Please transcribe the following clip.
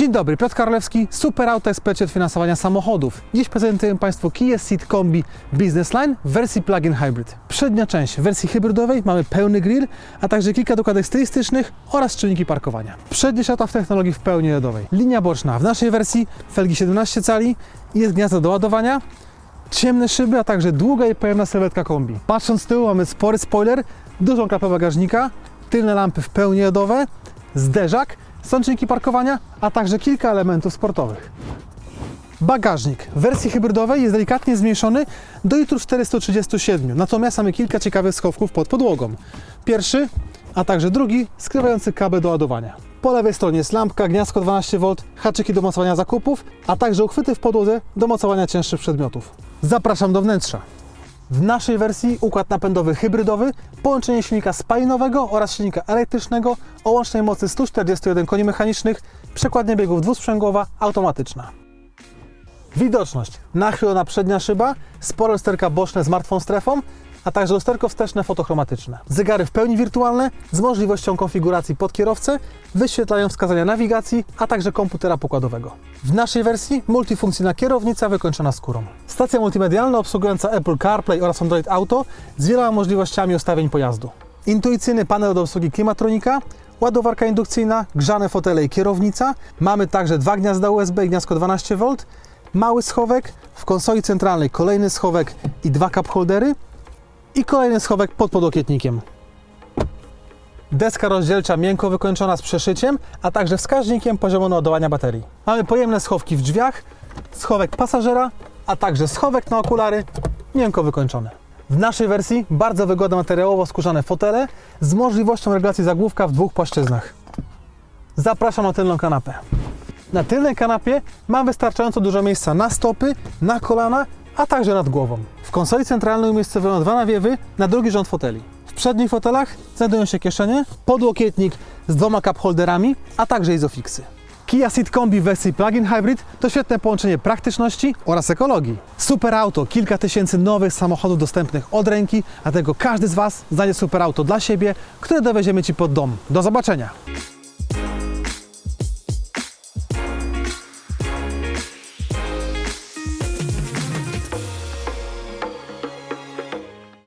Dzień dobry, Piotr Karolewski, Super Auto Ekspert od finansowania samochodów. Dziś prezentuję Państwu Kia Ceed Kombi Business Line w wersji plug-in hybrid. Przednia część w wersji hybrydowej mamy pełny grill, a także kilka dokładek stylistycznych oraz czynniki parkowania. Przednie światła w technologii w pełni LEDowej. Linia boczna w naszej wersji, felgi 17 cali, jest gniazdo do ładowania, ciemne szyby, a także długa i pojemna sylwetka kombi. Patrząc z tyłu mamy spory spoiler, dużą klapę bagażnika, tylne lampy w pełni LEDowe, zderzak, sączniki parkowania, a także kilka elementów sportowych. Bagażnik w wersji hybrydowej jest delikatnie zmniejszony do litrów 437, natomiast mamy kilka ciekawych schowków pod podłogą. Pierwszy, a także drugi, skrywający kabel do ładowania. Po lewej stronie jest lampka, gniazdko 12V, haczyki do mocowania zakupów, a także uchwyty w podłodze do mocowania cięższych przedmiotów. Zapraszam do wnętrza. W naszej wersji układ napędowy hybrydowy, połączenie silnika spalinowego oraz silnika elektrycznego o łącznej mocy 141 koni mechanicznych, przekładnia biegów dwusprzęgłowa, automatyczna. Widoczność. Nachylona przednia szyba, spore lusterka boczne z martwą strefą, a także lusterko wsteczne fotochromatyczne. Zegary w pełni wirtualne z możliwością konfiguracji pod kierowcę, wyświetlają wskazania nawigacji, a także komputera pokładowego. W naszej wersji multifunkcyjna kierownica wykończona skórą. Stacja multimedialna obsługująca Apple CarPlay oraz Android Auto z wieloma możliwościami ustawień pojazdu. Intuicyjny panel do obsługi klimatronika, ładowarka indukcyjna, grzane fotele i kierownica. Mamy także dwa gniazda USB i gniazdko 12V, mały schowek, w konsoli centralnej kolejny schowek i dwa cup holdery i kolejny schowek pod podłokietnikiem. Deska rozdzielcza miękko wykończona z przeszyciem, a także wskaźnikiem poziomu naładowania baterii. Mamy pojemne schowki w drzwiach, schowek pasażera, a także schowek na okulary miękko wykończony. W naszej wersji bardzo wygodne materiałowo skórzane fotele z możliwością regulacji zagłówka w dwóch płaszczyznach. Zapraszam na tylną kanapę. Na tylnej kanapie mam wystarczająco dużo miejsca na stopy, na kolana, a także nad głową. W konsoli centralnej umiejscowiono dwa nawiewy na drugi rząd foteli. W przednich fotelach znajdują się kieszenie, podłokietnik z dwoma cup holderami, a także izofixy. Kia Ceed Kombi w wersji plug-in hybrid to świetne połączenie praktyczności oraz ekologii. Super auto, kilka tysięcy nowych samochodów dostępnych od ręki, dlatego każdy z Was znajdzie super auto dla siebie, które dowieziemy Ci pod dom. Do zobaczenia!